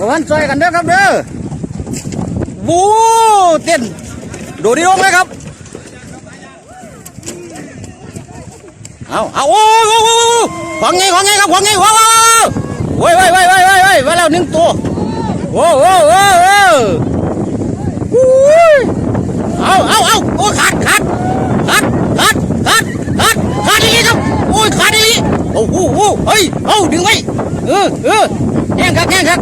ระวังซอยกันเด้อครับเด้อวูเต้นโดดดีลงเลยครับเอาเอาโอ้โอ้ยโอ้ยโอ้ยของไงของไงครับของไงว้าวว้าวโอ้ยโอ้ยโอ้ยโอ้ยโอ้ยโอ้ยไว้แล้วหนึ่งตัวโอ้โอ้โอ้โอ้อุ้ยเอาเอาเอาโอ้ขาดขาดขาดขาดขาดขาดขาดดีครับโอ้ยขาดดีๆโอ้โหโอ้โหเฮ้ยเอาดึงไว้เออเออแย่งครับแย่งครับ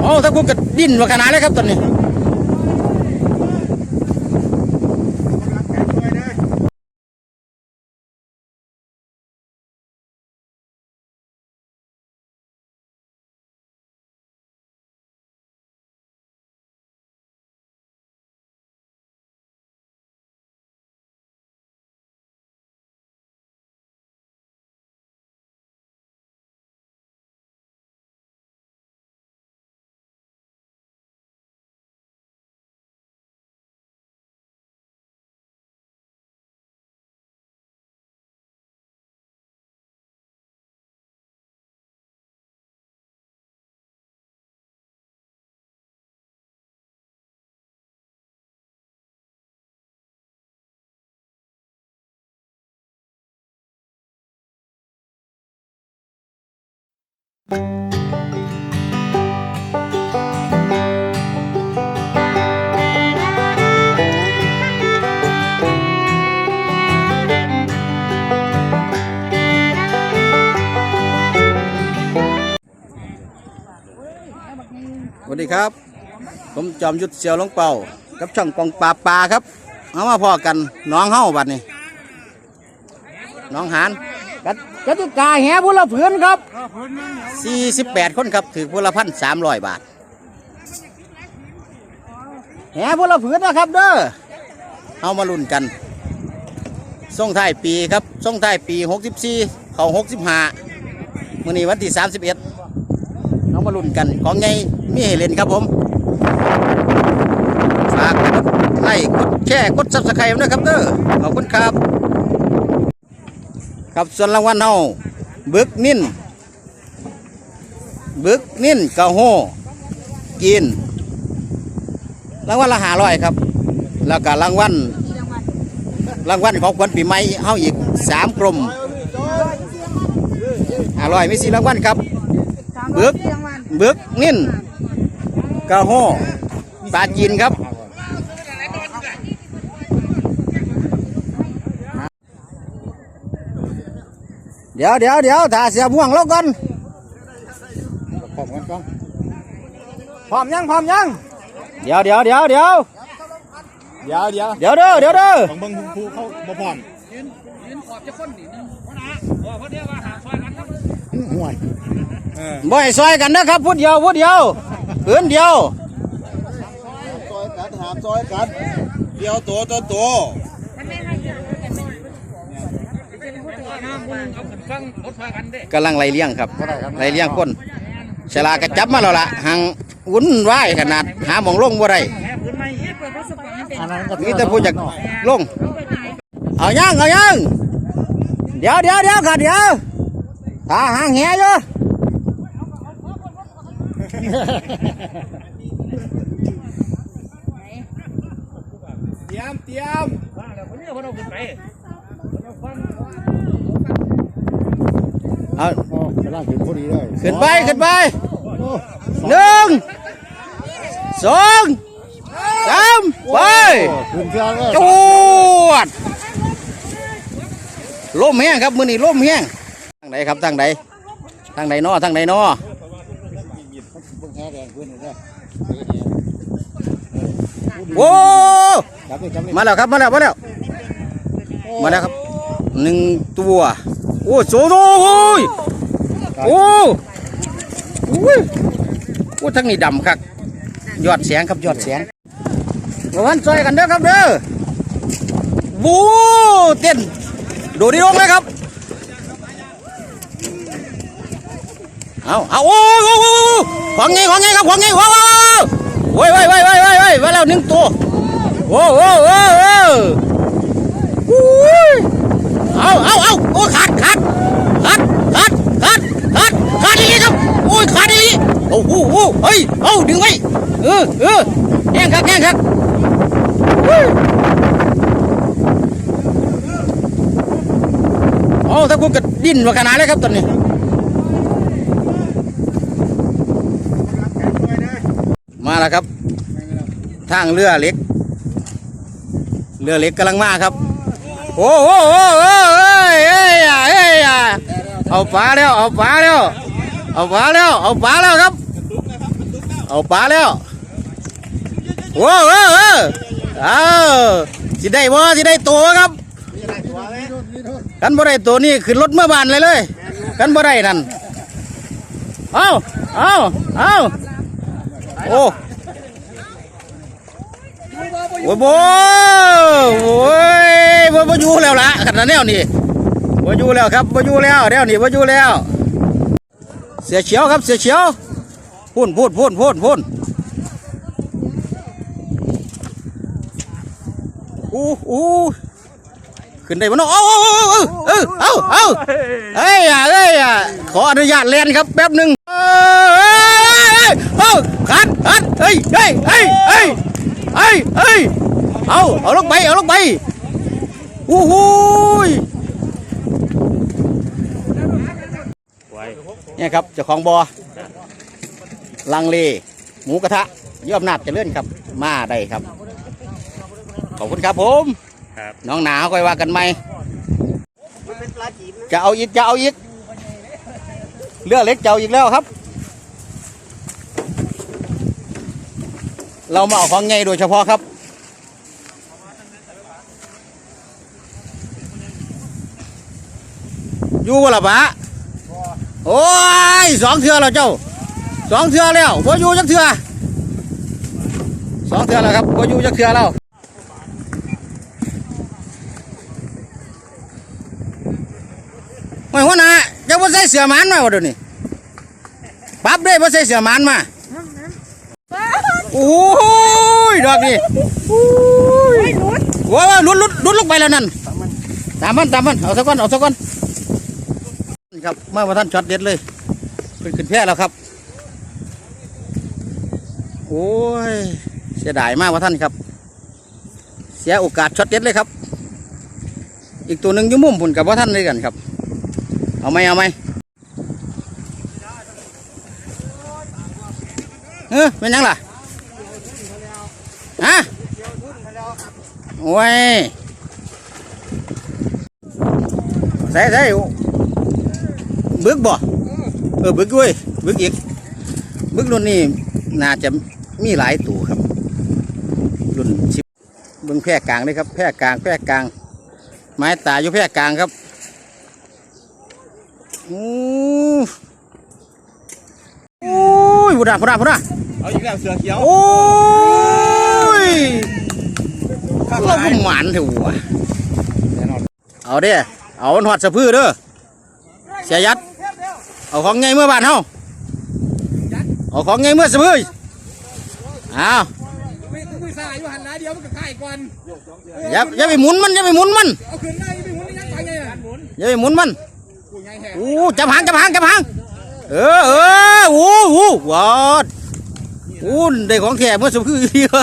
โอ้ถ้าคุณกระดิ้นมาขนาดเลยครับตอนนี้ สวัสดีครับ ผมจอมยุทธเสียวหลวงเป่า กับช่องปองปลาปลาครับ เอามาพอกันน้องเฮ้าบัดนี้น้องหานกติ กติกาแห่บุละผืนครับ48 คนครับถือบุละพันสามร้อยบาท แห่บุละผืนนะครับเด้อเอามาลุ้นกันส่งท้ายปีครับส่งท้ายปี 64 เขา 65มื่อนี้วันที่ 31เอามาลุ้นกันของไงมีให้เล่นครับผมฝากกดไลค์กดแชร์กดซับสไครต์นะครับเด้อขอบคุณครับ ครับส่วนรางวัลเฮาบึกนิ่นบึกนิ่นกะโฮกินรางวัลละหาร้อยครับ แล้วก็รางวัลรางวัลของขวัญปีใหม่เฮาอีกสามกลมห้าร้อยมีสี่รางวัลครับบึกบึกนิ่นกะโฮปลาจีนครับ เดี๋ยวเดี๋ยวเดี๋ยวถ้าเสียม่วงแล้วก่อนพร้อมกันก่อนพร้อมยังพร้อมยังเดี๋ยวเดี๋ยวเดี๋ยวเดี๋ยวเดี๋ยวเดี๋ยวเดี๋ยวเด้อเดี๋ยวเด้อของเบิ้งผู้เขาบ่พร้อมห่วยเออบ่ให้ซอยกันนะครับพูดเดียวพูดเดียวเืนเดียวซอยกันหามซอยกันเดี๋ยวตัวตัวตัว กำลังไล่เลี้ยงครับไล่เลี้ยงคนฉลากระจับมาแล้วล่ะหังวุ่นวายขนาดหาหมองลงบ่ได้อันนั้นก็มีแต่ผู้อยากลงเอายังเอายังเดี๋ยวเดี๋ยวเดี๋ยวค่ะเดี๋ยวตาหางแหอยู่เตรียมเตรียมเอา โอ้กำลังถึงพอดีเลยขึ้นไปขึ้นไปโอ้หนึ่งสองสามไปขึ้นเชือกเลยจวดลมแห้งครับมือนี้ลมแห้งทางไหนครับทางไหนทางไหนนอทางไหนนอเบิ้งแห่แดงขึ้นเลยโอ้จับเลยจับเลยมาแล้วครับมาแล้วมาแล้วมาแล้วครับ หนึ่งตัว โอ้โซโซโอ้ยโอ้โอ้ยโอ้ทั้งนี้ดำครับยอดแสงครับยอดแสงระวังซอยกันเด้อครับเด้อวู้เต้นดดดีลงเลยครับเอาเอาโอ้โอ้ยโอ้ยโอ้ของไงของไงครับของไงว้าวว้าวโอ้ยโอ้ยโอ้ยโอ้ยโอ้ยโอ้ยมาแล้วหนึ่งตัวโอ้โอ้โอ้โอ้ เอาเอาเอาโอ้ยขาดขาดขาดขาดขาดขาดขาดอีกครับโอ้ยขาดอีกโอ้โหโอ้ยเอาดึงไว้เออเออแย่งครับแย่งครับเอาถ้ากูกระดิ้นมาขนาดเลยครับตอนนี้มาแล้วครับ ทางเรือเล็ก เรือเล็กกำลังมาครับ โอ้โหโอ้โหเอ้ยเอ้ยอะเอ้ยอะเอาปลาแล้วเอาปลาแล้วเอาปลาแล้วเอาปลาแล้วครับ เอาปลาแล้วโอ้โหเออเอาสิได้บ่สิได้ตัวครับกันบ่ได้ตัวนี่ขึ้นรถเมื่อบานเลยเลยกันบ่ได้นั่นเอาเอาเอาโอ้ โอ้ยโบโอ้ยบ่บ่อยู่แล้วล่ะขนาดแนวนี่บ่อยู่แล้วครับบ่อยู่แล้วแนวนี่บ่อยู่แล้ว เสียเฉียวครับเสียเฉียวพูนพูนพูนพูนพูนอู้อู้ขึ้นได้บ่เนาะเอาเอาเอาเอาเอาเอาเอ้ยอะเอ้ยอะขออนุญาตเล่นครับแป๊บหนึงเอ้ยเอ้ยขัดขัดเฮ้ยเฮ้ยเฮ้ยเฮ้ย เฮ้ยเฮ้ยเอาเอาลงไปเอาลงไปอู้หูยเนี่ยครับเจ้าของบอลังเลหมูกระทะยอมนาดจะเลื่อนครับ มาได้ครับ ขอบคุณครับผมครับน้องหนาวค่อยว่ากันไหมจะเอาอีกจะเอาอีกเรือเล็กจะเอาอีกแล้วครับ เรามาเอาของไงโดยเฉพาะครับ อยู่บ่ละปะโอ้ยสองเทือแล้วเจ้าสองเทือแล้วบ่อยู่จักเทือสองเทือแล้วครับบ่อยู่จักเทือแล้วไม่หัวหน้าจะบ่ใส่เสือมันมาบ่เดี๋ยวนี้ปรับด้วยบ่ใส่เสือมันมา โอ้ยดอกนี่โอ้ยว้าวหลุดหลุดหลุดลงไปแล้วนั่นตามมันตามมันเอาสักก้อนเอาสักก้อนครับมาว่าท่านช็อตเด็ดเลยขึ้นขึ้นแพร่แล้วครับ โอ้ยเสียดายมากว่าท่านครับ เสียโอกาสช็อตเด็ดเลยครับ อีกตัวหนึ่งอยุ่มุมผุนกับว่าท่านด้วยกันครับ เอาไหมเอาไหมเออเป็นยังล่ะ ฮะโอ้ยใส่ใส่บึกบ่เออบึกด้วยบึกอีกบึกรุ่นนี้น่าจะมีหลายตัวครับ รุ่นชิบเบิ้งแพร่กลางเลยครับ แพร่กลางแพร่กลาง ไม้ตายอยู่แพร่กลางครับโอ้โอ้ยพุดาพุดาพุดาเอาอีกแล้วเสือเขียวโอ้ย เราก็หมันเถอะวะเอาเด้อเอาหอดสะพื้อเด้อเสียยัด เอาของไงเมื่อบานเฮาเอาของไงเมื่อสะพื้อเอาไม่คุยสายอยู่หันหน้าเดียวมันก็ใกล้ก่อนอย่าอย่าไปหมุนมันอย่าไปหมุนมันเอาขึ้นได้ไม่หมุนยังไงไงอะหมุนอย่าไปหมุนมันกูไงแหกโอ้จับหางจับหางจับหางเออเออโอ้โหวอด โอ้ได้ของแท้เมื่อสักครู่เดียว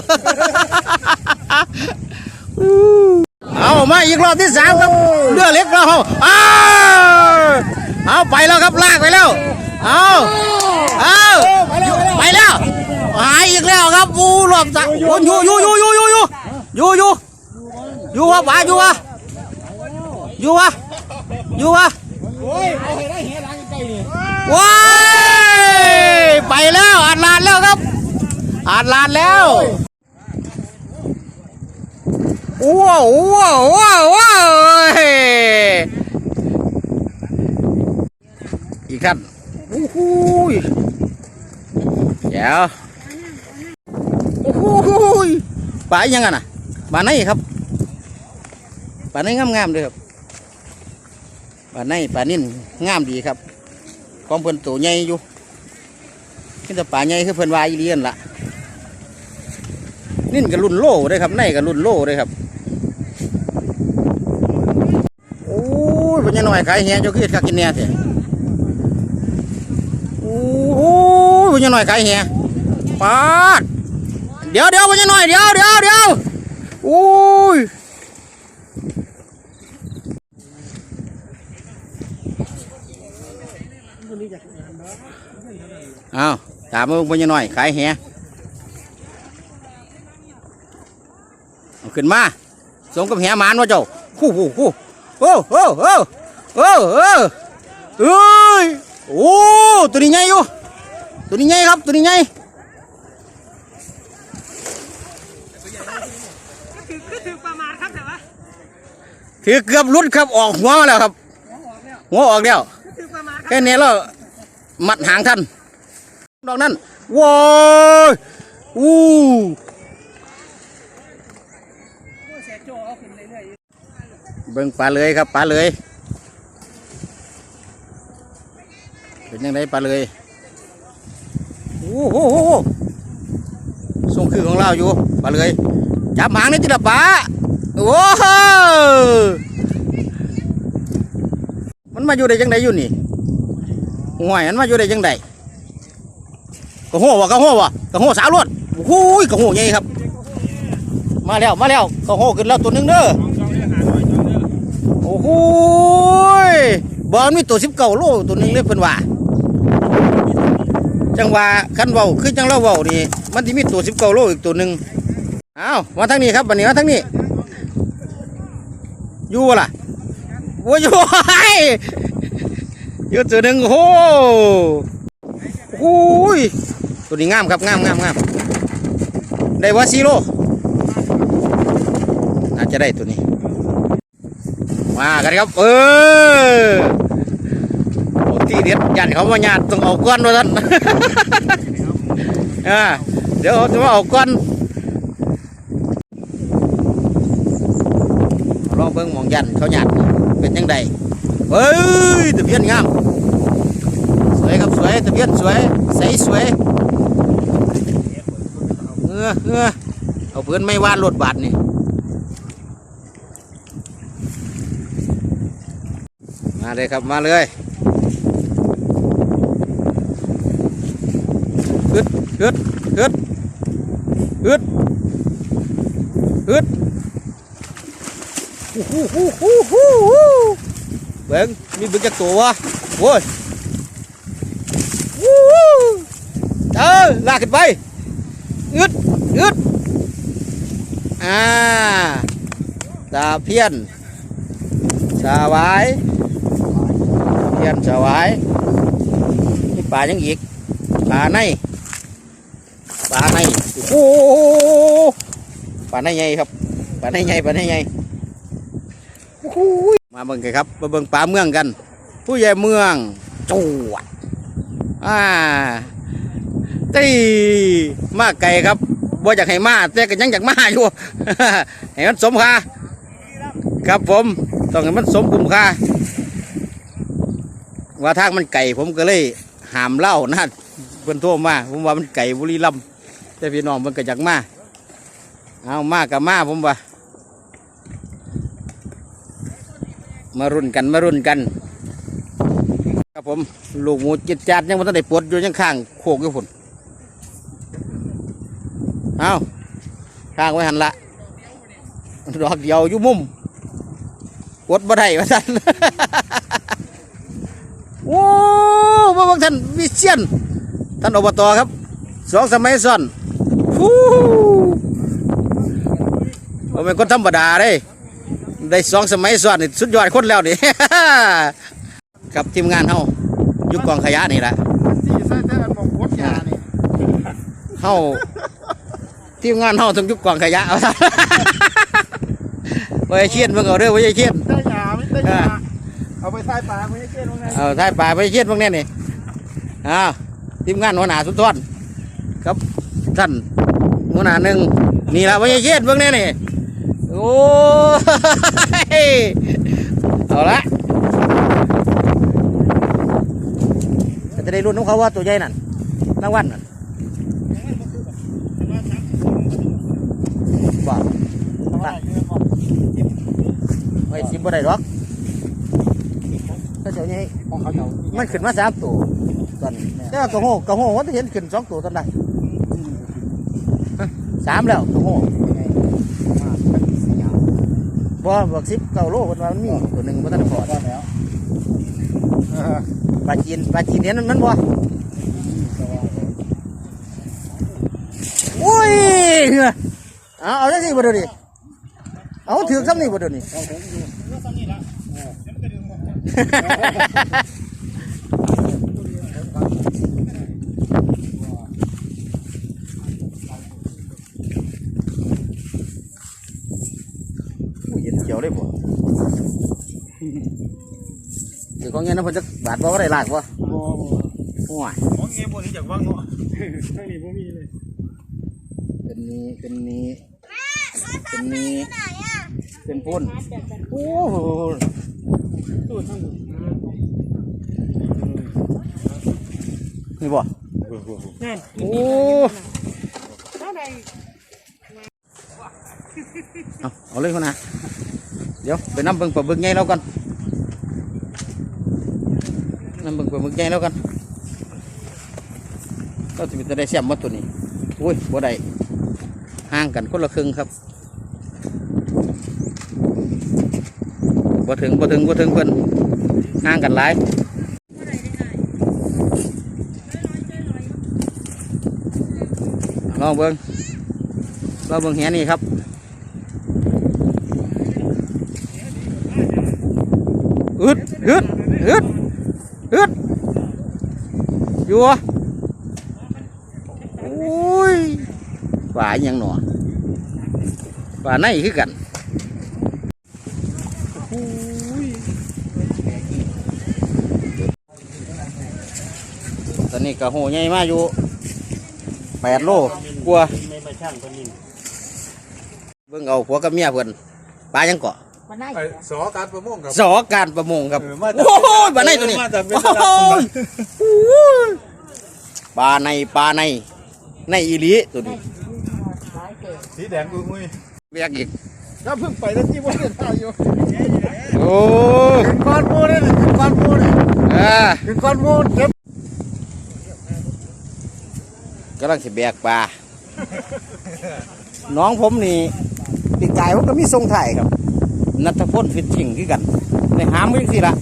เอามาอีกรอบที่สามครับเรือเล็กเราเอาเอาไปแล้วครับลากไปแล้ว เอาเอาไปแล้วหายอีกแล้วครับโอ้รอบสามโอ้อยู่อยู่อยู่อยู่อยู่อยู่อยู่อยู่อยู่วะป๋าอยู่วะอยู่วะอยู่วะโอ้ยเอาให้ได้เหี้ยหลังใกล้นี่ว้ายไปแล้วอาดลานแล้วครับาดลานแล้วว้าวว้าวว้าวว้าวเฮ้ยอีกท่านโอ้โหยเดี๋ยวโอ้โหยปลาอีกยังไงน่ะปลาไหนครับปลาไหนงามๆเลยครับปลาไหนปลานิ่นงามดีครับของเพิ่นตัวใหญ่อยู่ขึ้นแต่ป่าใหญ่คือเพิ่นวายเลียนละ นิ่นกับรุ่นโล่เลยครับในกับรุ่นโล่เลยครับโอ้ยเพิ่นยังน้อยขายแฮเจ้าคือเฮ็ดคักกินแน่แท้โอ้โหวันยังหน่อยขายแหงปาดเดี๋ยวเดี๋ยววันยังหน่อยเดี๋ยวเดี๋ยวเดี๋ยวอุ้ยเอาตามมาวันยังหน่อยขายแหเอา ขึ้นมาสมกับแหหมานวะเจ้าฮู้ฮู้ฮู้โอ้โอ้โอ้โอ้โอ้เอ้ยโอ้ตัวนี้ใหญ่อยู่ตัวนี้ใหญ่ครับตัวนี้ใหญ่ถือเกือบหลุดครับออกหัวมาแล้วครับหัวออกแล้วแค่นี้แล้วมัดหางท่านดอกนั้นว้ายอู้ เบิ่งปลาเลยครับปลาเลยเป็นยังไงปลาเลยโอ้โหส่งคือของเราอยู่ปลาเลยจับหางนี่จิละปลาโอ้โหมันมาอยู่ได้จังไดอยู่นี่ห่วยมันมาอยู่ได้จังไดกระโหวะกระโหวะกระโหสาวรวดโอ้โหกระโหใหญ่ครับ มาแล้วมาแล้วกระโหขึ้นแล้วตัวหนึงเด้อ โอ้โหบอลมีตัวสิบเก้าโลตัวหนึงเลยเพิ่นว่า จังว่าคันเว้าคือจังเราเว้านี่มันที่มีตัวสิบเก้าโลอีกตัวหนึ่งอ้าวมาทางนี้ครับบันนี้มาทางนี้อยู่ล่ะโอ้ยอยู่อยู่ตัวหนึ่งโอ้โหโอ้ยตัวนี้งามครับงามงามงามได้ว่าซีโร่น่าจะได้ตัวนี้ มากันครับ เออที่เด็ดยันเขามาญาติต้องเอาก้อนมาท่านเดี๋ยวเขาจะมาเอาก้อนลองเบิ่งมองยันเขาหยาดเป็นยังไงเฮ้ยตะเพียนงามสวยครับสวยตะเพียนสวยใสสวยเออเออเอาเพื่อนไม่ว่านรถบาทนี่มา เลยครับมาเลยฮึดฮึดฮึดฮึดฮึดฮู้ฮู้ฮู้ฮู้ฮู้เบิ่งมีเบิ่งจักตัววะโว้ยวู้ฮู้เออลากขึ้นไปอึดอึดอ่าตาเพี้ยนสาวาย ทียนสวายมีปลายังอีกปลาในปลาในโอ้ปลาในใหญ่ครับปลาในใหญ่ปลาในใหญ่มาเบิ่งกันครับมาเบิ่งป่าเมืองกัน ผู้ใหญ่เมืองจวดอ่าตีมาไก่ครับบ่อยากให้มาแต่ก็ยังอยากมาอยู่ให้มันสมค่าครับผมต้องให้มันสมคุ้มค่า ว่าทางมันไก่ผมก็เลยหามเหล่านะเพิ่อนโทรมาผมว่ามันไก่บุรีรัมย์แต่พี่น้องเพิ่นก็อยากมาเอามากับมาผมว่ามารุ่นกันมารุ่นกัน ครับผมลูกหมูจิตจัดยังไม่ทันได้ปลดอยู่ยังข้างโคกอยู่พุ่นเอาข้างไว้หันละดอกเดียวอยู่มุมปลดบ่ได้ว่าท่าน โอ้มาบอกท่านวิเชียนท่านอบตครับสองสมัยซ้อนฟู้ผมเป็นคนธรรมดาเลยได้สองสมัยซ้อนนี่สุดยอดคนแล้วนี่ ครับทีมงานเฮาอยุกกองขยะนี่แหละที่ใส่แต่อันบอกโคตรยานี่เฮาทีมงานเฮาต้องอยุกกองขยะเอาซะไว้เชียนเพิ่งเอาเด้อไว้เชียนได้ยาไม่ได้ยา เอาไปใส่ปลาไม่ได้เกลี้ยงว่าไงเอาท้ายป่าไว้เชียนพวกนี้นี่อ้าวทีมงานหัวหน้าสุดทอนครับท่านหัวหน้าหนึ่งนี่ละไว้เชียนพวกนี้นี่โอ้ยเอาละจะได้รุ่นของเขาว่าตัวใหญ่นั่นรางวัลนั่นบอกไว้สิบ่ได้หรอกก็เจ้านี้ ของเขาเจ้ามันขึ้นมาสามตัวตอนนี้แต่ว่ากระโหกระโหว่าจะเห็นขึ้นสองตัวตอนใดฮะสามแล้วกระโหบ่บอกสิบเก้าโลคนว่ามันมีตัวหนึ่งบ่ทันได้พอก็แล้วปลาจีนปลาจีนเห็นมันมันบ่โอ้ยเอาเอาได้สิบ่เดี๋ยวนี้เอาถือซ้ำนี่บ่เดี๋ยวนี้อุ้ย เย็นเขียวเลยบ่เดี๋ยวของเงี้ยนะเพิ่นจะบาดบ่ว่าได้ลากบ่โอ้ยของเงี้ยพวกนี้จากว่างเนาะทั้งนี้พวกมีเลยเป็นนี้เป็นนี้เป็นนี้เป็นพุ่นโอ้ ตู้ทั้งหมดนี่บ่นั่นโอ้เท่าไหร่เอาเอาเลยคนนะเดี๋ยวไปน้ำเบิ่งปลาบึกใหญ่แล้วกันน้ำเบิ่งปลาบึกใหญ่แล้วกันก็จะได้เสียมหมาตัวนี้อุ้ยบ่ได้ห่างกันคนละครึ่งครับ บ่ถึงบ่ถึงบ่ถึงเพิ่นห่างกันหลายลองเบิ่งลองเบิ่งแหนี่ครับอึดอึดอึดอึดอยู่วโอ้ยป่าอหยังหนอป่าในคือกัน นนี้กระโหใหญ่มาอยู่แปดโลกลัวาไม่มาช่างคนนี้เบิ่งเอาผัวกับเมียเพิ่นปลายังเกาะมันได้สอการประมงครับ สอการประมงครับเออมาจากโอ้ยปลาในตัวนี้มาจากเวีโอ้ยดนามยโอ้ยปลาในปลาในในอีหลีตัวนี้สีแดงอุ้ยอุ้ยเรียกอีกถ้าเพิ่งไปแล้วที่ว่าเดินทางอยู่โอ้ถึงก้อนมูเลยถึงก้อนมูเลยเอ่าถึงก้อนมูเก็บ กำลังสิแบกปลา น้องผมนี่ปีกายผมก็มีทรงถ่ายครับ นัทพลฟิตชิงคือกันในหามวิ่งสิละ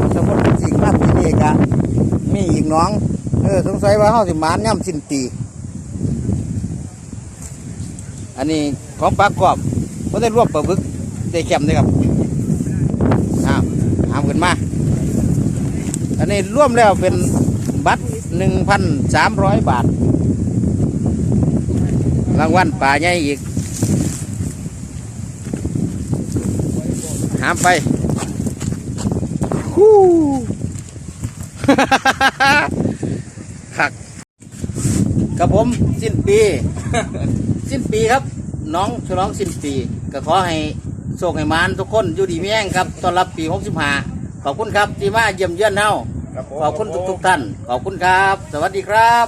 นัทพลฟิตชิงมาปีนี้กะมีอีกน้อง เออสงสัยว่าเฮาสิหมานย่ำสิ้นปีอันนี้ของปลากรอบก็ได้รวบปลาบึกได้แคมด้วยครับอ้าวหามขึ้นมา อันนี้ร่วมแล้วเป็นบัตร หนึ่งพันสามร้อยบาท รางวัลป่าใหญ่อีก หามไปฮู้ขักกับผมสิ้นปี สิ้นปีครับ น้องฉลองสิ้นปี ก็ขอให้โชคให้มานทุกคนอยู่ดีมีแห้งครับต้อนรับปี 65 ขอบคุณครับที่มาเยี่ยมเยือนเฮา ขอบคุณทุกๆท่าน ขอบคุณครับ สวัสดีครับ